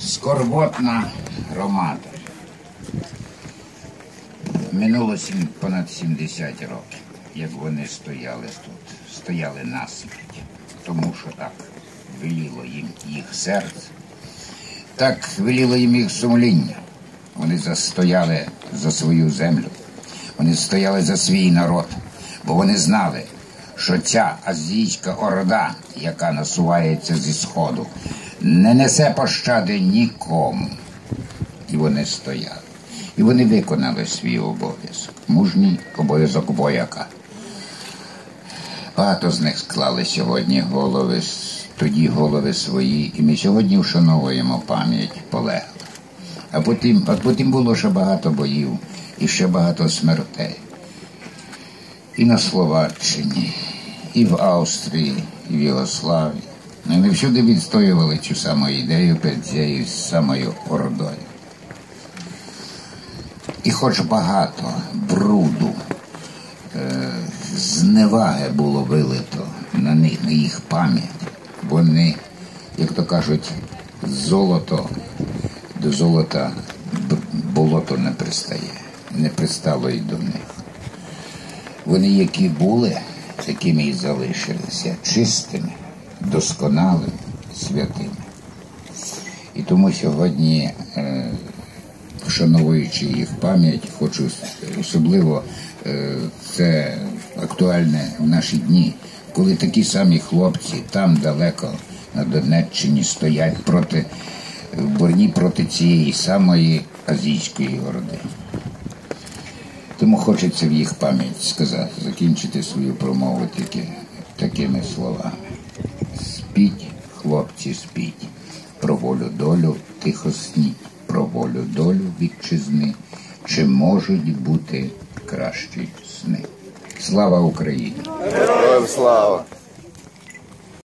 скорботна громада. Минуло понад 70 років, як вони стояли тут, стояли насмерть, тому що так веліло їм їх серце, так веліло їм їх сумління. Вони застояли за свою землю, вони стояли за свій народ, бо вони знали, що ця азійська орда, яка насувається зі сходу, не несе пощади нікому. І вони стояли. І вони виконали свій обов'язок. Мужній обов'язок вояка. Багато з них склали сьогодні голови, тоді голови свої, і ми сьогодні вшановуємо пам'ять полеглих. А потім, а потім було ще багато боїв і ще багато смертей. І на Словаччині, і в Австрії, і в Єгославії. Ну, ми всюди відстоювали цю саму ідею перед цією самою ордою. І хоч багато бруду, е, зневаги було вилито на них, на їх пам'ять, вони, як то кажуть, золото до золота болото не пристає, не пристало й до них. Вони, які були, такими і залишилися, чистими, досконалими, святими. І тому сьогодні, е, вшановуючи їх пам'ять, хочу особливо е, це актуальне в наші дні, коли такі самі хлопці там далеко на Донеччині стоять проти в борні проти цієї самої азійської орди. Тому хочеться в їх пам'ять сказати, закінчити свою промову таки, такими словами. Спіть, хлопці, спіть, про волю долю тихо сніть, про волю долю вітчизни, чи можуть бути кращі сни. Слава Україні! Героям слава!